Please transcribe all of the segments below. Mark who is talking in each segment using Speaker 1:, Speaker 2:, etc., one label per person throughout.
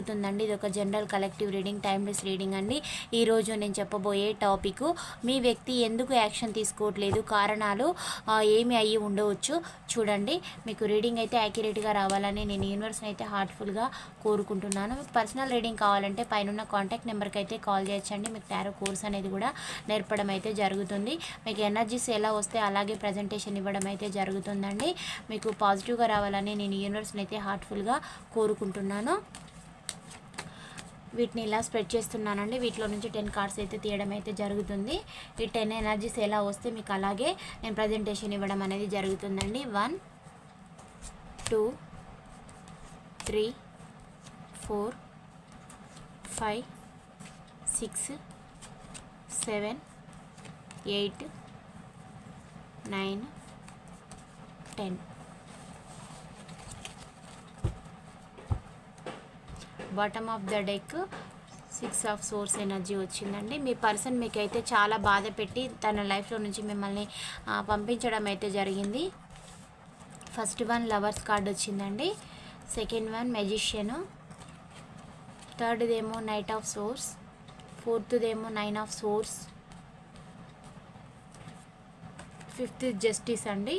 Speaker 1: జరుగుతుందండి. ఇది ఒక general collective reading timeless reading అండి. ఈరోజు నేను చెప్పబోయే టాపిక్ మీ వ్యక్తి ఎందుకు యాక్షన్ తీసుకోవట్లేదు కారణాలు ఏమి అయ్యి ఉండవచ్చు చూడండి. మీకు రీడింగ్ అయితే యాక్యురేట్గా రావాలని నేను యూనివర్స్ని అయితే హార్ట్ఫుల్గా కోరుకుంటున్నాను. మీకు పర్సనల్ రీడింగ్ కావాలంటే పైన కాంటాక్ట్ నెంబర్కి అయితే కాల్ చేయొచ్చండి. మీకు టారో కోర్స్ అనేది కూడా నేర్పడం అయితే జరుగుతుంది. మీకు ఎనర్జీస్ ఎలా వస్తే అలాగే ప్రజెంటేషన్ ఇవ్వడం అయితే జరుగుతుందండి. మీకు పాజిటివ్గా రావాలని నేను యూనివర్స్ని అయితే హార్ట్ఫుల్గా కోరుకుంటున్నాను. వీటిని ఇలా స్ప్రెడ్ చేస్తున్నానండి. వీటిలో నుంచి టెన్ కార్డ్స్ అయితే తీయడం అయితే జరుగుతుంది. ఈ టెన్ ఎనర్జీస్ ఎలా వస్తే మీకు అలాగే నేను ప్రజెంటేషన్ ఇవ్వడం అనేది జరుగుతుందండి. One two three four five six seven eight nine ten. Bottom of the deck six of swords energy వచ్చిందండి. మీ పర్సన్ మీకైతే చాలా బాధ పెట్టి తన లైఫ్లో నుంచి మిమ్మల్ని పంపించడం అయితే జరిగింది. ఫస్ట్ వన్ లవర్స్ కార్డ్ వచ్చిందండి. సెకండ్ వన్ మెజిషియను థర్డ్దేమో knight of swords ఫోర్త్దేమో nine of swords fifth justice అండి.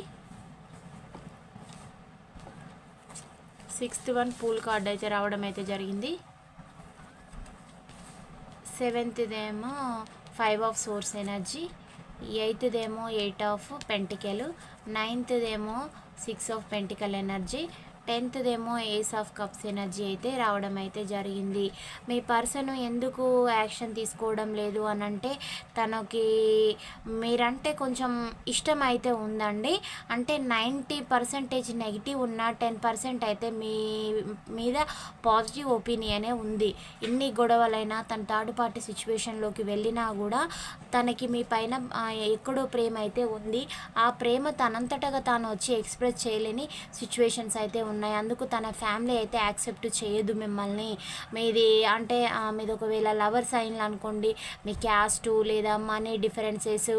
Speaker 1: సిక్స్త్ వన్ పూల్ కార్డ్ అయితే రావడం అయితే జరిగింది. సెవెంత్దేమో ఫైవ్ ఆఫ్ సోర్స్ ఎనర్జీ ఎయిత్దేమో ఎయిట్ ఆఫ్ పెంటికల్ నైన్త్దేమో సిక్స్ ఆఫ్ పెంటికల్ ఎనర్జీ టెన్త్దేమో ఏస్ ఆఫ్ కప్స్ ఎనర్జీ అయితే రావడం అయితే జరిగింది. మీ పర్సన్ ఎందుకు యాక్షన్ తీసుకోవడం లేదు అని అంటే తనకి మీరంటే కొంచెం ఇష్టం అయితే ఉందండి. అంటే నైంటీ పర్సెంటేజ్ నెగిటివ్ ఉన్న టెన్ పర్సెంట్ అయితే మీ మీద పాజిటివ్ ఒపీనియనే ఉంది. ఇన్ని గొడవలైనా తన థర్డ్ పార్టీ సిచ్యువేషన్లోకి వెళ్ళినా కూడా తనకి మీ పైన ఎక్కడో ప్రేమ అయితే ఉంది. ఆ ప్రేమ తనంతటగా తాను వచ్చి ఎక్స్ప్రెస్ చేయలేని సిచ్యువేషన్స్ అయితే ఉన్నాయి. అందుకు తన ఫ్యామిలీ అయితే యాక్సెప్ట్ చేయదు మిమ్మల్ని. మీది అంటే మీది ఒకవేళ లవర్స్ అయిన అనుకోండి మీ క్యాస్ట్ లేదా మనీ డిఫరెన్సెస్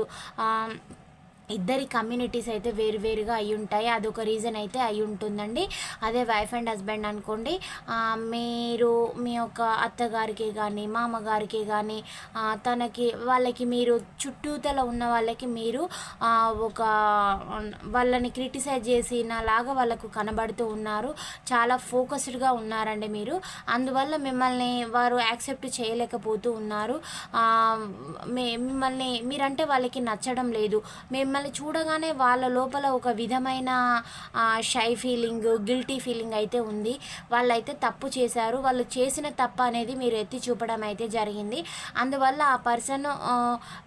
Speaker 1: ఇద్దరి కమ్యూనిటీస్ అయితే వేరువేరుగా అయి ఉంటాయి అదొక రీజన్ అయితే అయి ఉంటుందండి అదే వైఫ్ అండ్ హస్బెండ్ అనుకోండి మీరు మీ యొక్క అత్తగారికి కానీ మామగారికి కానీ తనకి వాళ్ళకి మీరు చుట్టూతల ఉన్న వాళ్ళకి మీరు ఒక వాళ్ళని క్రిటిసైజ్ చేసినలాగా వాళ్ళకు కనబడుతూ ఉన్నారు. చాలా ఫోకస్డ్గా ఉన్నారండి మీరు. అందువల్ల మిమ్మల్ని వారు యాక్సెప్ట్ చేయలేకపోతూ ఉన్నారు. మిమ్మల్ని మీరంటే వాళ్ళకి నచ్చడం లేదు. మిమ్మల్ని చూడగానే వాళ్ళ లోపల ఒక విధమైన షై ఫీలింగ్ గిల్టీ ఫీలింగ్ అయితే ఉంది. వాళ్ళైతే తప్పు చేశారు. వాళ్ళు చేసిన తప్పు అనేది మీరు ఎత్తి చూపడం అయితే జరిగింది. అందువల్ల ఆ పర్సన్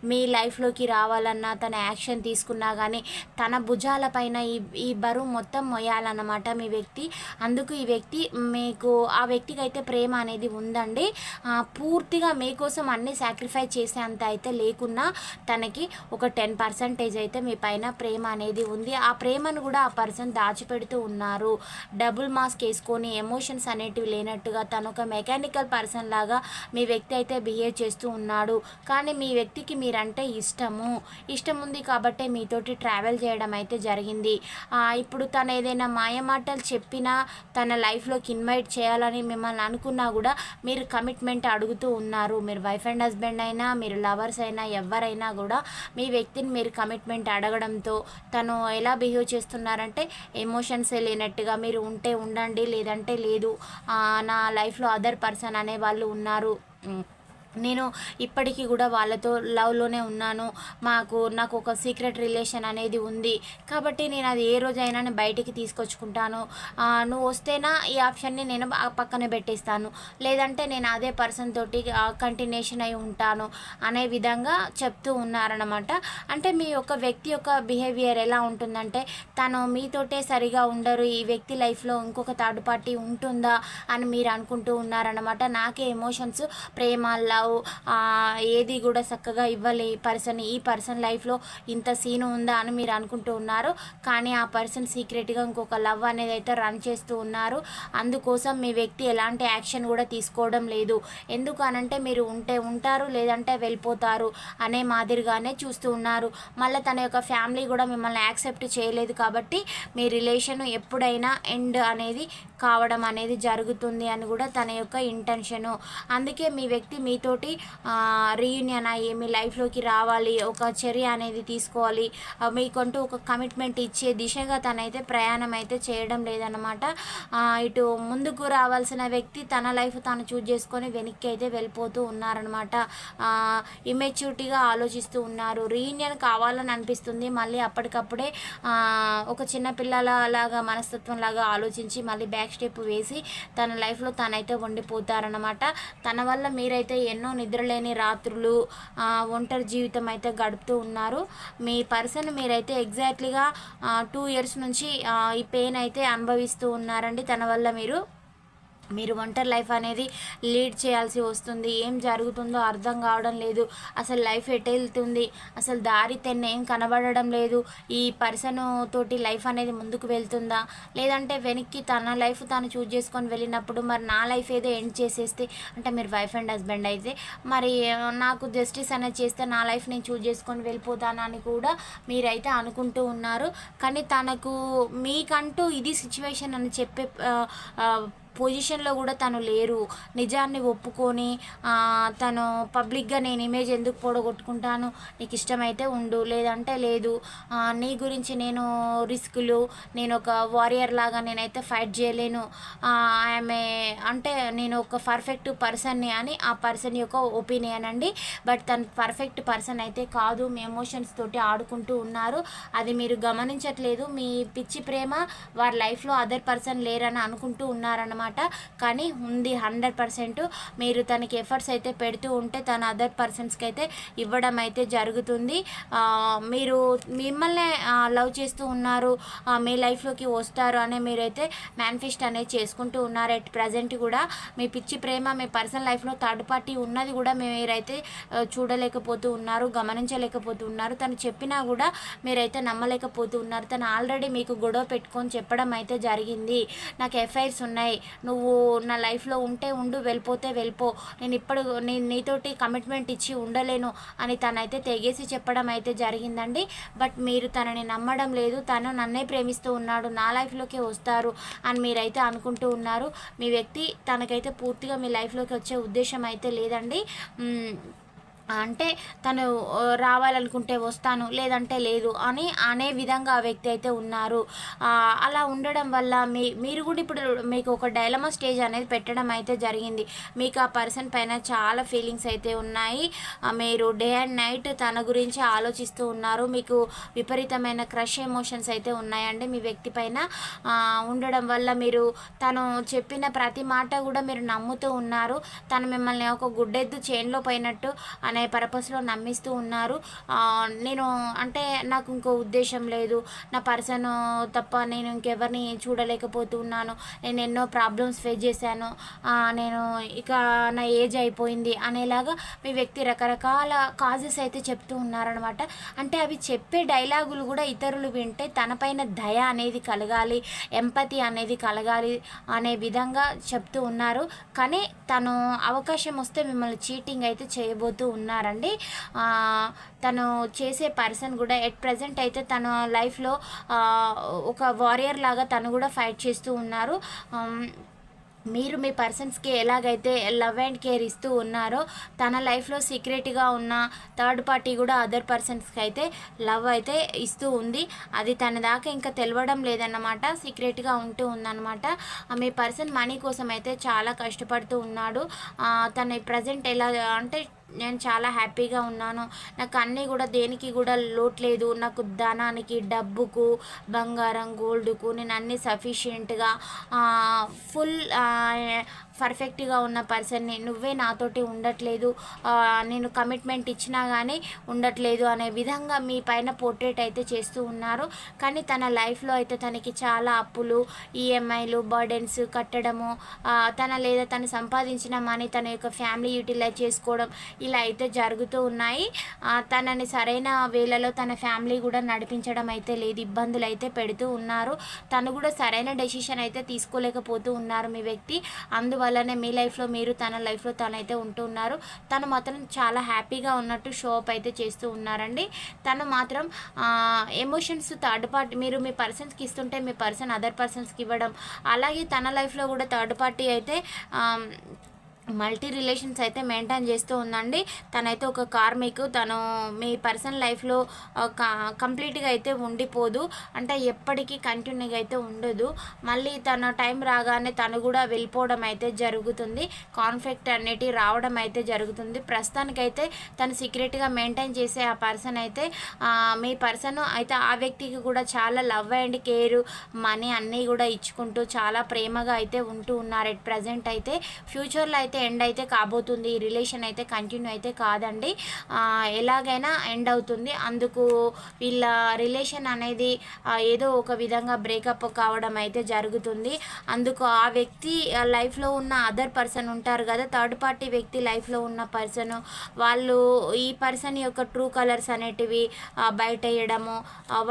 Speaker 1: మీ లైఫ్లోకి రావాలన్నా తన యాక్షన్ తీసుకున్నా కానీ తన భుజాలపైన ఈ ఈ బరువు మొత్తం మొయ్యాలన్నమాట మీ వ్యక్తి. అందుకు ఈ వ్యక్తి మీకు ఆ వ్యక్తికి అయితే ప్రేమ అనేది ఉందండి. పూర్తిగా మీకోసం అన్ని సాక్రిఫైస్ చేసేంత అయితే లేకున్నా తనకి ఒక టెన్ పర్సంటేజ్ అయితే మీ పైన ప్రేమ అనేది ఉంది. ఆ ప్రేమను కూడా ఆ పర్సన్ దాచిపెడుతూ ఉన్నారు. డబుల్ మాస్క్ వేసుకొని ఎమోషన్స్ అనేటివి లేనట్టుగా తను ఒక మెకానికల్ పర్సన్ లాగా మీ వ్యక్తి అయితే బిహేవ్ చేస్తూ ఉన్నాడు. కానీ మీ వ్యక్తికి మీరంటే ఇష్టము. ఇష్టం ఉంది కాబట్టే మీతోటి ట్రావెల్ చేయడం అయితే జరిగింది. ఇప్పుడు తను ఏదైనా మాయమాటలు చెప్పినా తన లైఫ్లోకి ఇన్వైట్ చేయాలని మిమ్మల్ని అనుకున్నా కూడా మీరు కమిట్మెంట్ అడుగుతూ ఉన్నారు. మీరు వైఫ్ అండ్ హస్బెండ్ అయినా మీరు లవర్స్ అయినా ఎవరైనా కూడా మీ వ్యక్తిని మీరు కమిట్మెంట్ అడగడంతో తను ఎలా బిహేవ్ చేస్తున్నారంటే ఎమోషన్స్ లేనట్టుగా మీరు ఉంటే ఉండండి లేదంటే లేదు నా లైఫ్లో అదర్ పర్సన్ అనే వాళ్ళు ఉన్నారు. నేను ఇప్పటికీ కూడా వాళ్ళతో లవ్లోనే ఉన్నాను. మాకు నాకు ఒక సీక్రెట్ రిలేషన్ అనేది ఉంది. కాబట్టి నేను అది ఏ రోజైనా నేను బయటికి తీసుకొచ్చుకుంటాను. నువ్వు వస్తేనా ఈ ఆప్షన్ని నేను ఆ పక్కనే పెట్టేస్తాను. లేదంటే నేను అదే పర్సన్ తోటి కంటిన్యూషన్ అయి ఉంటాను అనే విధంగా చెప్తూ ఉన్నారనమాట అంటే మీ యొక్క వ్యక్తి యొక్క బిహేవియర్ ఎలా ఉంటుందంటే తను మీతోటే సరిగా ఉండరు. ఈ వ్యక్తి లైఫ్లో ఇంకొక థర్డ్ పార్టీ ఉంటుందా అని మీరు అనుకుంటూ ఉన్నారనమాట నాకే ఎమోషన్స్ ప్రేమ లవ్ ఏది కూడా చక్కగా ఇవ్వలే ఈ పర్సన్ ఈ పర్సన్ లైఫ్లో ఇంత సీన్ ఉందా అని మీరు అనుకుంటూ ఉన్నారు. కానీ ఆ పర్సన్ సీక్రెట్గా ఇంకొక లవ్ అనేది అయితే రన్ చేస్తూ ఉన్నారు. అందుకోసం మీ వ్యక్తి ఎలాంటి యాక్షన్ కూడా తీసుకోవడం లేదు. ఎందుకు అనంటే మీరు ఉంటే ఉంటారు లేదంటే వెళ్ళిపోతారు అనే మాదిరిగానే చూస్తూ ఉన్నారు. మళ్ళీ తన యొక్క ఫ్యామిలీ కూడా మిమ్మల్ని యాక్సెప్ట్ చేయలేదు కాబట్టి మీ రిలేషన్ ఎప్పుడైనా ఎండ్ అనేది కావడం అనేది జరుగుతుంది అని కూడా తన యొక్క ఇంటెన్షను అందుకే మీ వ్యక్తి మీతోటి రీయూనియన్ అయ్యి మీ లైఫ్లోకి రావాలి ఒక చర్య అనేది తీసుకోవాలి. మీకంటూ ఒక కమిట్మెంట్ ఇచ్చే దిశగా తనైతే ప్రయాణం అయితే చేయడం లేదనమాట ఇటు ముందుకు రావాల్సిన వ్యక్తి తన లైఫ్ తాను చూజ్ చేసుకొని వెనక్కి అయితే వెళ్ళిపోతూ ఉన్నారనమాట ఇమెచ్యూరిటీగా ఆలోచిస్తూ ఉన్నారు. రీయూనియన్ కావాలని అనిపిస్తుంది. మళ్ళీ అప్పటికప్పుడే ఒక చిన్న పిల్లల లాగా మనస్తత్వం లాగా ఆలోచించి మళ్ళీ బ్యాక్ స్టెప్ వేసి తన లైఫ్లో తనైతే ఉండిపోతారనమాట తన వల్ల మీరైతే ఎన్నో నిద్రలేని రాత్రులు ఒంటరి జీవితం అయితే గడుపుతూ ఉన్నారు. మీ పర్సన్ మీరైతే ఎగ్జాక్ట్లీగా టూ ఇయర్స్ నుంచి ఈ పెయిన్ అయితే అనుభవిస్తూ ఉన్నారండి. తన వల్ల మీరు? మీరు ఒంటరి లైఫ్ అనేది లీడ్ చేయాల్సి వస్తుంది. ఏం జరుగుతుందో అర్థం కావడం లేదు. అసలు లైఫ్ ఎటెళ్తుంది వెళ్తుంది? అసలు దారి తెన్న ఏం కనబడడం లేదు. ఈ పర్సన్ తోటి లైఫ్ అనేది ముందుకు వెళ్తుందా? లేదంటే వెనక్కి తన లైఫ్ తాను చూజ్ చేసుకొని వెళ్ళినప్పుడు మరి నా లైఫ్ ఏదో ఎండ్ చేసేస్తే అంటే మీరు వైఫ్ అండ్ హస్బెండ్ అయితే మరి నాకు జస్టిస్ అనేది చేస్తే నా లైఫ్ నేను చూజ్ చేసుకొని వెళ్ళిపోతానని కూడా మీరైతే అనుకుంటూ ఉన్నారు. కానీ తనకు మీకంటూ ఇది సిచ్యువేషన్ అని చెప్పే పొజిషన్లో కూడా తను లేరు. నిజాన్ని ఒప్పుకొని తను పబ్లిక్గా నేను ఇమేజ్ ఎందుకు పొడగొట్టుకుంటాను? నీకు ఇష్టమైతే ఉండు లేదంటే లేదు. నీ గురించి నేను రిస్కులు నేను ఒక వారియర్ లాగా నేనైతే ఫైట్ చేయలేను. ఆమె అంటే నేను ఒక పర్ఫెక్ట్ పర్సన్ని అని ఆ పర్సన్ యొక్క ఒపీనియన్ అండి. బట్ తను పర్ఫెక్ట్ పర్సన్ అయితే కాదు. మీ ఎమోషన్స్ తోటి ఆడుకుంటూ ఉన్నారు. అది మీరు గమనించట్లేదు. మీ పిచ్చి ప్రేమ వారి లైఫ్లో అదర్ పర్సన్ లేరని అనుకుంటూ ఉన్నారన్నమాట. కానీ ఉంది హండ్రెడ్ పర్సెంట్. మీరు తనకి ఎఫర్ట్స్ అయితే పెడుతూ ఉంటే తన అదర్ పర్సన్స్కి అయితే ఇవ్వడం అయితే జరుగుతుంది. మీరు మిమ్మల్ని లవ్ చేస్తూ ఉన్నారు మీ లైఫ్లోకి వస్తారు అనే మీరైతే మేనిఫెస్ట్ అనేది చేసుకుంటూ ఉన్నారు. ఎట్ ప్రజెంట్ కూడా మీ పిచ్చి ప్రేమ మీ పర్సనల్ లైఫ్లో థర్డ్ పార్టీ ఉన్నది కూడా మీరైతే చూడలేకపోతూ ఉన్నారు గమనించలేకపోతూ ఉన్నారు. తను చెప్పినా కూడా మీరైతే నమ్మలేకపోతూ ఉన్నారు. తను ఆల్రెడీ మీకు గొడవ పెట్టుకొని చెప్పడం అయితే జరిగింది. నాకు ఎఫ్ఐఆర్స్ ఉన్నాయి. నువ్వు నా లైఫ్లో ఉంటే ఉండు వెళ్ళిపోతే వెళ్ళిపో. నేను ఇప్పుడు నేను నీతోటి కమిట్మెంట్ ఇచ్చి ఉండలేను అని తనైతే తెగేసి చెప్పడం అయితే జరిగిందండి. బట్ మీరు తనని నమ్మడం లేదు. తను నన్నే ప్రేమిస్తూ ఉన్నాడు. నా లైఫ్లోకి వస్తారు అని మీరైతే అనుకుంటూ ఉన్నారు. మీ వ్యక్తి తనకైతే పూర్తిగా మీ లైఫ్లోకి వచ్చే ఉద్దేశం అయితే లేదండి. అంటే తను రావాలనుకుంటే వస్తాను లేదంటే లేదు అని అనే విధంగా ఆ వ్యక్తి అయితే ఉన్నారు. అలా ఉండడం వల్ల మీ మీరు కూడా ఇప్పుడు మీకు ఒక డైలమా స్టేజ్ అనేది పెట్టడం అయితే జరిగింది. మీకు ఆ పర్సన్ పైన చాలా ఫీలింగ్స్ అయితే ఉన్నాయి. మీరు డే అండ్ నైట్ తన గురించి ఆలోచిస్తూ ఉన్నారు. మీకు విపరీతమైన క్రష్ ఎమోషన్స్ అయితే ఉన్నాయండి మీ వ్యక్తి పైన. ఉండడం వల్ల మీరు తను చెప్పిన ప్రతి మాట కూడా మీరు నమ్ముతూ ఉన్నారు. తను మిమ్మల్ని ఒక గుడ్డెద్దు చైన్లో పోయినట్టు అనే పర్పస్లో నమ్మిస్తూ ఉన్నారు. నేను అంటే నాకు ఇంకో ఉద్దేశం లేదు. నా పర్సన్ తప్ప నేను ఇంకెవరిని చూడలేకపోతూ ఉన్నాను నేను ఎన్నో ప్రాబ్లమ్స్ ఫేస్ చేశాను. నేను ఇక నా ఏజ్ అయిపోయింది అనేలాగా మీ వ్యక్తి రకరకాల కాజెస్ అయితే చెప్తూ ఉన్నారనమాట అంటే అవి చెప్పే డైలాగులు కూడా ఇతరులు వింటే తనపైన దయ అనేది కలగాలి ఎంపతి అనేది కలగాలి అనే విధంగా చెప్తూ ఉన్నారు. కానీ తను అవకాశం వస్తే మిమ్మల్ని చీటింగ్ అయితే చేయబోతూ ఉన్నారండి. తను చేసే పర్సన్ కూడా ఎట్ ప్రజెంట్ అయితే తన లైఫ్లో ఒక వారియర్ లాగా తను కూడా ఫైట్ చేస్తూ ఉన్నారు. మీరు మీ పర్సన్స్కి ఎలాగైతే లవ్ అండ్ కేర్ ఇస్తూ ఉన్నారో తన లైఫ్లో సీక్రెట్గా ఉన్న థర్డ్ పార్టీ కూడా అదర్ పర్సన్స్కి అయితే లవ్ అయితే ఇస్తూ ఉంది. అది తన దాకా ఇంకా తెలవడం లేదన్నమాట. సీక్రెట్గా ఉంటూ ఉందన్నమాట. మీ పర్సన్ మనీ కోసం అయితే చాలా కష్టపడుతూ ఉన్నాడు. తను తన ప్రజెంట్ ఎలా అంటే నేను చాలా హ్యాపీగా ఉన్నాను. నాకు అన్నీ కూడా దేనికి కూడా లోటు లేదు. నాకు ధనానికి డబ్బుకు బంగారం గోల్డ్కు నేను అన్నీ సఫిషియెంట్గా ఫుల్ పర్ఫెక్ట్గా ఉన్న పర్సన్ని నువ్వే నాతోటి ఉండట్లేదు నేను కమిట్మెంట్ ఇచ్చినా కానీ ఉండట్లేదు అనే విధంగా మీ పైన పోర్ట్రేట్ అయితే చేస్తూ ఉన్నారు. కానీ తన లైఫ్లో అయితే తనకి చాలా అప్పులు ఈఎంఐలు బర్డెన్స్ కట్టడము తన లేదా తను సంపాదించిన మనీ తన యొక్క ఫ్యామిలీ యూటిలైజ్ చేసుకోవడం ఇలా అయితే జరుగుతూ ఉన్నాయి. తనని సరైన వేళలో తన ఫ్యామిలీ కూడా నడిపించడం అయితే లేదు ఇబ్బందులు అయితే పెడుతూ ఉన్నారు. తను కూడా సరైన డెసిషన్ అయితే తీసుకోలేకపోతూ ఉన్నారు మీ వ్యక్తి. అందువల్ల వల్లనే మీ లైఫ్లో మీరు తన లైఫ్లో తనైతే ఉంటూ ఉన్నారు. తను మాత్రం చాలా హ్యాపీగా ఉన్నట్టు షో అప్ అయితే చేస్తూ ఉన్నారండి. తను మాత్రం ఎమోషన్స్ థర్డ్ పార్టీ మీరు మీ పర్సన్స్కి ఇస్తుంటే మీ పర్సన్ అదర్ పర్సన్స్కి ఇవ్వడం అలాగే తన లైఫ్లో కూడా థర్డ్ పార్టీ అయితే మల్టీ రిలేషన్స్ అయితే మెయింటైన్ చేస్తూ ఉందండి. తనైతే ఒక కార్మిక్ తను మీ పర్సనల్ లైఫ్లో కంప్లీట్గా అయితే ఉండిపోదు. అంటే ఎప్పటికీ కంటిన్యూగా అయితే ఉండదు. మళ్ళీ తన టైం రాగానే తను కూడా వెళ్ళిపోవడం అయితే జరుగుతుంది. కాన్ఫ్లిక్ట్ అనేటి రావడం అయితే జరుగుతుంది. ప్రస్తుతానికైతే తను సీక్రెట్గా మెయింటైన్ చేసే ఆ పర్సన్ అయితే మీ పర్సన్ అయితే ఆ వ్యక్తికి కూడా చాలా లవ్ అండ్ కేర్ మనీ అన్నీ కూడా ఇచ్చుకుంటూ చాలా ప్రేమగా అయితే ఉంటూ ఉన్నారు. ఎట్ ప్రజెంట్ అయితే ఫ్యూచర్లో అయితే అయితే ఎండ్ అయితే కాబోతుంది. ఈ రిలేషన్ అయితే కంటిన్యూ అయితే కాదండి. ఎలాగైనా ఎండ్ అవుతుంది. అందుకు వీళ్ళ రిలేషన్ అనేది ఏదో ఒక విధంగా బ్రేకప్ కావడం అయితే జరుగుతుంది. అందుకు ఆ వ్యక్తి లైఫ్లో ఉన్న అదర్ పర్సన్ ఉంటారు కదా థర్డ్ పార్టీ వ్యక్తి లైఫ్లో ఉన్న పర్సన్ వాళ్ళు ఈ పర్సన్ యొక్క ట్రూ కలర్స్ అనేటివి బయట వేయడము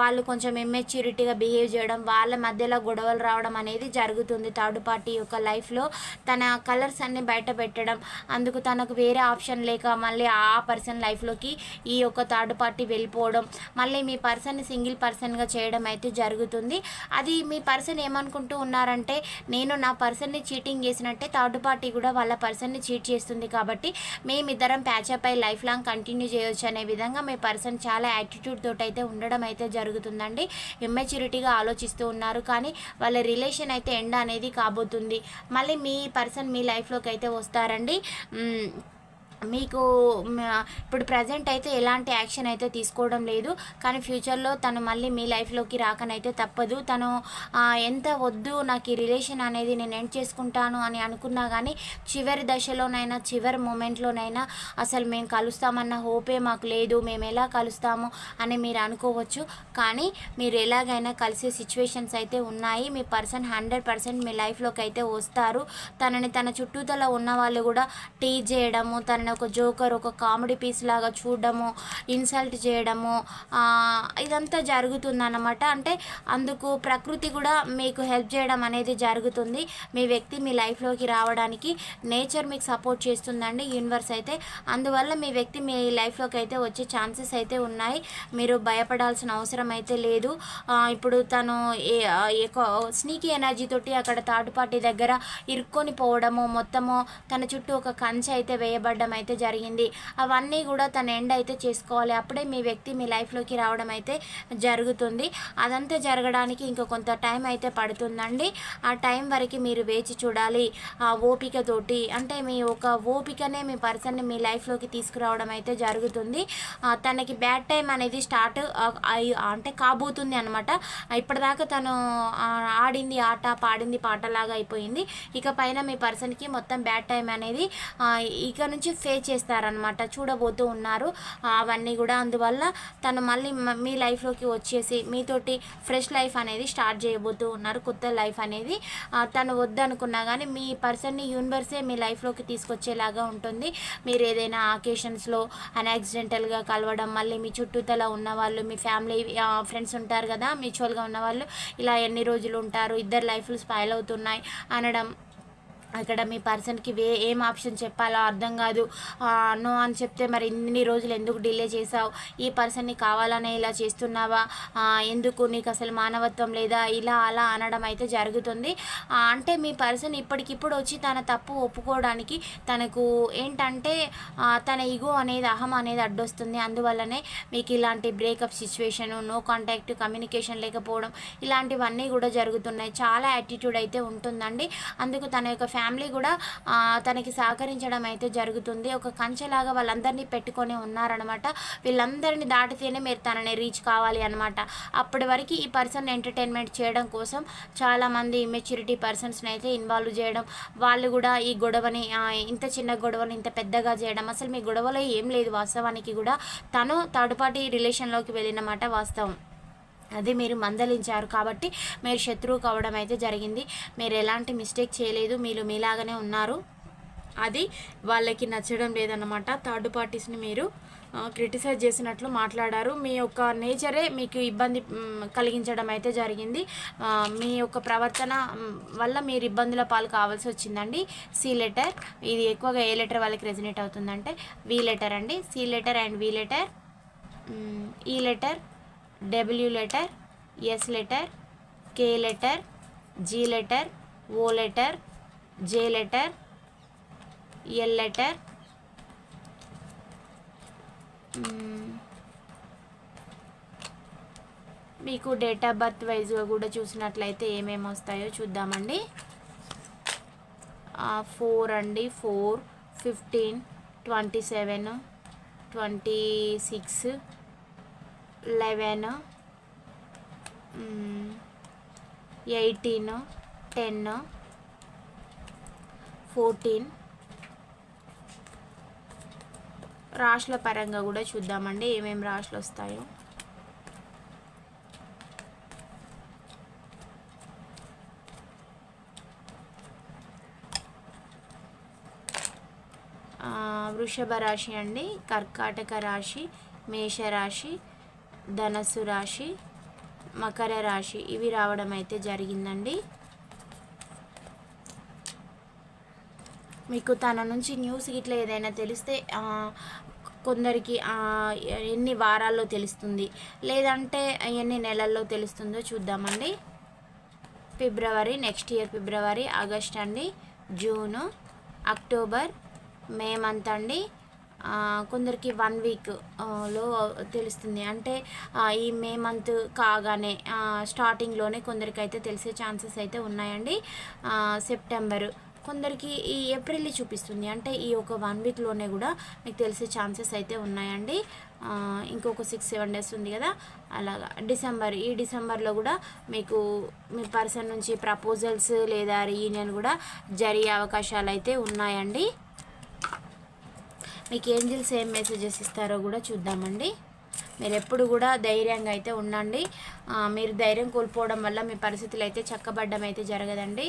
Speaker 1: వాళ్ళు కొంచెం ఇమ్మెచ్యూరిటీగా బిహేవ్ చేయడం వాళ్ళ మధ్యలో గొడవలు రావడం అనేది జరుగుతుంది. థర్డ్ పార్టీ యొక్క లైఫ్లో తన కలర్స్ అన్ని బయట పెట్టడం. అందుకు తనకు వేరే ఆప్షన్ లేక మళ్ళీ ఆ పర్సన్ లైఫ్లోకి ఈ యొక్క థర్డ్ పార్టీ వెళ్ళిపోవడం. మళ్ళీ మీ పర్సన్ని సింగిల్ పర్సన్గా చేయడం అయితే జరుగుతుంది. అది మీ పర్సన్ ఏమనుకుంటూ ఉన్నారంటే నేను నా పర్సన్ని చీటింగ్ చేసినట్టే థర్డ్ పార్టీ కూడా వాళ్ళ పర్సన్ని చీట్ చేస్తుంది కాబట్టి మేమిద్దరం ప్యాచప్ అయి లైఫ్ లాంగ్ కంటిన్యూ చేయొచ్చు అనే విధంగా మీ పర్సన్ చాలా యాటిట్యూడ్ తోటి అయితే ఉండడం అయితే జరుగుతుందండి. ఇమ్మెచ్యూరిటీగా ఆలోచిస్తూ ఉన్నారు. కానీ వాళ్ళ రిలేషన్ అయితే ఎండ్ అనేది కాబోతుంది. మళ్ళీ మీ పర్సన్ మీ లైఫ్లోకి అయితే వస్తారండి. మీకు ఇప్పుడు ప్రజెంట్ అయితే ఎలాంటి యాక్షన్ అయితే తీసుకోవడం లేదు. కానీ ఫ్యూచర్లో తను మళ్ళీ మీ లైఫ్లోకి రాకనైతే తప్పదు. తను ఎంత వద్దు నాకు ఈ రిలేషన్ అనేది నేను ఎండ్ చేసుకుంటాను అని అనుకున్నా కానీ చివరి దశలోనైనా చివరి మూమెంట్లోనైనా అసలు మేము కలుస్తామన్న హోపే మాకు లేదు. మేము ఎలా కలుస్తాము అని మీరు అనుకోవచ్చు. కానీ మీరు ఎలాగైనా కలిసే సిచ్యువేషన్స్ అయితే ఉన్నాయి. మీ పర్సన్ హండ్రెడ్ పర్సెంట్ మీ లైఫ్లోకి అయితే వస్తారు. తనని తన చుట్టూతల ఉన్న వాళ్ళు కూడా టీ చేయడము తనని ఒక జోకర్ ఒక కామెడీ పీస్ లాగా చూడడము ఇన్సల్ట్ చేయడము ఇదంతా ఇదంతా జరుగుతుందన్నమాట. అంటే అందుకు ప్రకృతి కూడా మీకు హెల్ప్ చేయడం అనేది జరుగుతుంది. మీ వ్యక్తి మీ లైఫ్లోకి రావడానికి నేచర్ మీకు సపోర్ట్ చేస్తుందండి యూనివర్స్ అయితే. అందువల్ల మీ వ్యక్తి మీ లైఫ్లోకి అయితే వచ్చే ఛాన్సెస్ అయితే ఉన్నాయి. మీరు భయపడాల్సిన అవసరం అయితే లేదు. ఇప్పుడు తను స్నీకీ ఎనర్జీ తోటి అక్కడ థర్డ్ పార్టీ దగ్గర ఇరుక్కొని పోవడము మొత్తము తన చుట్టూ ఒక కంచె అయితే వేయబడడం అయితే అయితే జరిగింది. అవన్నీ కూడా తన ఎండ్ అయితే చేసుకోవాలి. అప్పుడే మీ వ్యక్తి మీ లైఫ్లోకి రావడం అయితే జరుగుతుంది. అదంతా జరగడానికి ఇంకా కొంత టైం అయితే పడుతుందండి. ఆ టైం వరకు మీరు వేచి చూడాలి. ఆ ఓపికతోటి అంటే మీ ఒక ఓపికనే మీ పర్సన్ని మీ లైఫ్లోకి తీసుకురావడం అయితే జరుగుతుంది. తనకి బ్యాడ్ టైం అనేది స్టార్ట్ అంటే కాబోతుంది అనమాట ఇప్పటిదాకా తను ఆడింది ఆట పాడింది పాటలాగా అయిపోయింది. ఇక పైన మీ పర్సన్కి మొత్తం బ్యాడ్ టైం అనేది ఇక నుంచి ఫేస్ చేస్తారనమాట చూడబోతూ ఉన్నారు. అవన్నీ కూడా అందువల్ల తను మళ్ళీ మీ లైఫ్లోకి వచ్చేసి మీతోటి ఫ్రెష్ లైఫ్ అనేది స్టార్ట్ చేయబోతూ ఉన్నారు కొత్త లైఫ్ అనేది. తను వద్దనుకున్నా కానీ మీ పర్సన్ని యూనివర్సే మీ లైఫ్లోకి తీసుకొచ్చేలాగా ఉంటుంది. మీరు ఏదైనా ఆకేషన్స్లో అన్యాక్సిడెంటల్గా కలవడం మళ్ళీ మీ చుట్టూతల ఉన్నవాళ్ళు మీ ఫ్యామిలీ ఫ్రెండ్స్ ఉంటారు కదా మ్యూచువల్గా ఉన్నవాళ్ళు ఇలా ఎన్ని రోజులు ఉంటారు ఇద్దరు లైఫ్లు స్పైల్ అవుతున్నాయి అనడం అక్కడ మీ పర్సన్కి వే ఏం ఆప్షన్ చెప్పాలో అర్థం కాదు. నో అని చెప్తే మరి ఇన్ని రోజులు ఎందుకు డిలే చేసావు ఈ పర్సన్ని కావాలనే ఇలా చేస్తున్నావా? ఎందుకు నీకు అసలు మానవత్వం లేదా? ఇలా అలా అనడం అయితే జరుగుతుంది. అంటే మీ పర్సన్ ఇప్పటికిప్పుడు వచ్చి తన తప్పు ఒప్పుకోవడానికి తనకు ఏంటంటే తన ఇగో అనేది అహం అనేది అడ్డొస్తుంది. అందువల్లనే మీకు ఇలాంటి breakup situation no contact communication లేకపోవడం ఇలాంటివన్నీ కూడా జరుగుతున్నాయి. చాలా యాటిట్యూడ్ అయితే ఉంటుందండి. అందుకు తన యొక్క ఫ్యామిలీ ఫ్యామిలీ కూడా తనకి సహకరించడం అయితే జరుగుతుంది. ఒక కంచెలాగా వాళ్ళందరినీ పెట్టుకొని ఉన్నారనమాట. వీళ్ళందరినీ దాటితేనే మీరు తనని రీచ్ కావాలి అనమాట. అప్పటి వరకు ఈ పర్సన్ ఎంటర్టైన్మెంట్ చేయడం కోసం చాలామంది మెచ్యూరిటీ పర్సన్స్ని అయితే ఇన్వాల్వ్ చేయడం వాళ్ళు కూడా ఈ గొడవని ఇంత చిన్న గొడవని ఇంత పెద్దగా చేయడం అసలు మీ గొడవలో ఏం లేదు వాస్తవానికి కూడా. తను థర్డ్ పార్టీ రిలేషన్లోకి వెళ్ళినమాట వాస్తవం. అది మీరు మందలించారు కాబట్టి మీరు శత్రువు కావడం అయితే జరిగింది. మీరు ఎలాంటి మిస్టేక్ చేయలేదు. మీరు మీలాగానే ఉన్నారు. అది వాళ్ళకి నచ్చడం లేదన్నమాట. థర్డ్ పార్టీస్ని మీరు క్రిటిసైజ్ చేసినట్లు మాట్లాడారు. మీ యొక్క నేచరే మీకు ఇబ్బంది కలిగించడం అయితే జరిగింది. మీ యొక్క ప్రవర్తన వల్ల మీరు ఇబ్బందుల పాలు కావాల్సి వచ్చిందండి. సి లెటర్ ఇది ఎక్కువగా ఏ లెటర్ వాళ్ళకి రెజినేట్ అవుతుందంటే వి లెటర్ అండి. C letter and V letter E letter W letter S letter K letter G letter O letter J letter L letter. మీకు డేట్ ఆఫ్ బర్త్ వైజ్గా కూడా చూసినట్లయితే ఏమేమి వస్తాయో చూద్దామండి. ఫోర్ అండి. Four fifteen twenty seven twenty six eleven eighteen ten fourteen. రాశుల పరంగా కూడా చూద్దామండి ఏమేమి రాశులు వస్తాయో. వృషభ రాశి అండి కర్కాటక రాశి మేషరాశి ధనస్సు రాశి మకర రాశి ఇవి రావడం అయితే జరిగిందండి. మీకు తన నుంచి న్యూస్ ఇట్లా ఏదైనా తెలిస్తే కొందరికి ఎన్ని వారాల్లో తెలుస్తుంది లేదంటే ఎన్ని నెలల్లో తెలుస్తుందో చూద్దామండి. February next year February August అండి జూను అక్టోబర్ మే మంత్ అండి. కొందరికి వన్ వీక్లో తెలుస్తుంది. అంటే ఈ మే మంత్ కాగానే స్టార్టింగ్లోనే కొందరికి అయితే తెలిసే ఛాన్సెస్ అయితే ఉన్నాయండి. సెప్టెంబరు. కొందరికి ఈ ఏప్రిల్ చూపిస్తుంది. అంటే ఈ ఒక వన్ వీక్లోనే కూడా మీకు తెలిసే ఛాన్సెస్ అయితే ఉన్నాయండి. ఇంకొక సిక్స్ సెవెన్ డేస్ ఉంది కదా అలాగా. డిసెంబర్ ఈ డిసెంబర్లో కూడా మీకు మీ పర్సన్ నుంచి ప్రపోజల్స్ లేదా రీయూనియన్ కూడా జరిగే అవకాశాలు అయితే ఉన్నాయండి. మీకు ఏంజిల్స్ ఏం మెసేజెస్ ఇస్తారో కూడా చూద్దామండి. మీరు ఎప్పుడు కూడా ధైర్యంగా అయితే ఉండండి. మీరు ధైర్యం కోల్పోవడం వల్ల మీ పరిస్థితులు అయితే చక్కబడ్డం అయితే జరగదండి.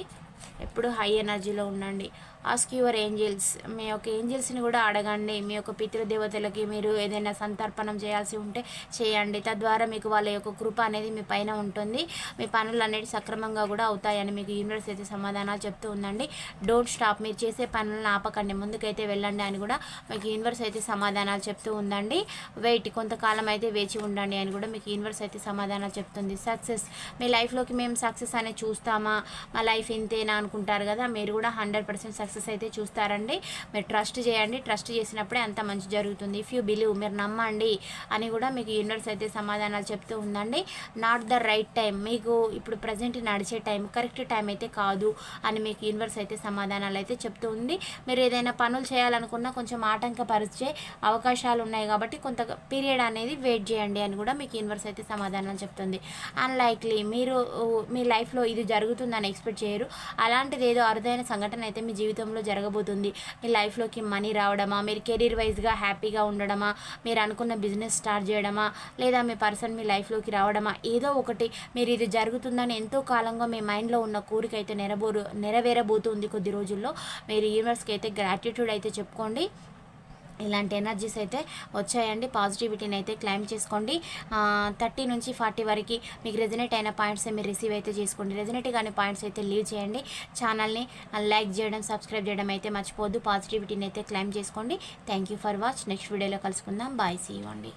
Speaker 1: ఎప్పుడు హై ఎనర్జీలో ఉండండి. ఆస్క్ యువర్ ఏంజిల్స్ మీ యొక్క ఏంజిల్స్ని కూడా అడగండి. మీ యొక్క పితృదేవతలకి మీరు ఏదైనా సంతర్పణం చేయాల్సి ఉంటే చేయండి. తద్వారా మీకు వాళ్ళ యొక్క కృప అనేది మీ పైన ఉంటుంది. మీ పనులు అనేవి సక్రమంగా కూడా అవుతాయని మీకు యూనివర్స్ అయితే సమాధానాలు చెప్తూ ఉందండి. డోంట్ స్టాప్ మీరు చేసే పనులను ఆపకండి. ముందుకైతే వెళ్ళండి అని కూడా మీకు యూనివర్స్ అయితే సమాధానాలు చెప్తూ ఉందండి. వెయిట్ కొంతకాలం అయితే వేచి ఉండండి అని కూడా మీకు యూనివర్స్ అయితే సమాధానాలు చెప్తుంది. సక్సెస్ మీ లైఫ్లోకి మేము సక్సెస్ అనేది చూస్తామా? మా లైఫ్ ఇంతేనా అనుకుంటారు కదా? మీరు కూడా హండ్రెడ్ పర్సెంట్ సక్సెస్ అయితే చూస్తారండి. మీరు ట్రస్ట్ చేయండి. ట్రస్ట్ చేసినప్పుడే అంత మంచి జరుగుతుంది. ఇఫ్ యూ బిలీవ్ మీరు నమ్మండి అని కూడా మీకు యూనివర్స్ అయితే సమాధానాలు చెప్తూ ఉందండి. నాట్ ద రైట్ టైం మీకు ఇప్పుడు ప్రజెంట్ నడిచే టైం కరెక్ట్ టైం అయితే కాదు అని మీకు యూనివర్స్ అయితే సమాధానాలు అయితే చెప్తూ ఉంది. మీరు ఏదైనా పనులు చేయాలనుకున్నా కొంచెం ఆటంకపరిచే అవకాశాలు ఉన్నాయి కాబట్టి కొంత పీరియడ్ అనేది వెయిట్ చేయండి అని కూడా మీకు యూనివర్స్ అయితే సమాధానం చెప్తుంది. అన్లైక్లీ మీరు మీ లైఫ్లో ఇది జరుగుతుందని ఎక్స్పెక్ట్ చేయరు. అలాంటిది ఏదో అరుదైన సంఘటన అయితే మీ జీవితంలో జరగబోతుంది. మీ లైఫ్లోకి మనీ రావడమా? మీరు కెరీర్ వైజ్గా హ్యాపీగా ఉండడమా? మీరు అనుకున్న బిజినెస్ స్టార్ట్ చేయడమా? లేదా మీ పర్సన్ మీ లైఫ్లోకి రావడమా? ఏదో ఒకటి మీరు ఇది జరుగుతుందని ఎంతో కాలంగా మీ మైండ్లో ఉన్న కోరిక అయితే నెరబోరు నెరవేరబోతుంది కొద్ది రోజుల్లో. మీరు యూనివర్స్కి అయితే గ్రాటిట్యూడ్ అయితే చెప్పుకోండి. ఇలాంటి ఎనర్జీస్ అయితే వచ్చాయండి. పాజిటివిటీని అయితే క్లైమ్ చేసుకోండి. థర్టీ నుంచి ఫార్టీ వరకు మీకు రెజినేట్ అయిన పాయింట్స్ మీరు రిసీవ్ అయితే చేసుకోండి. రెజినేట్ కానీ పాయింట్స్ అయితే లీవ్ చేయండి. ఛానల్ని లైక్ చేయడం సబ్స్క్రైబ్ చేయడం అయితే మర్చిపోద్దు పాజిటివిటీని అయితే క్లైమ్ చేసుకోండి. Thank you for watch next వీడియోలో కలుసుకుందాం. బాయ్ సీ అండి.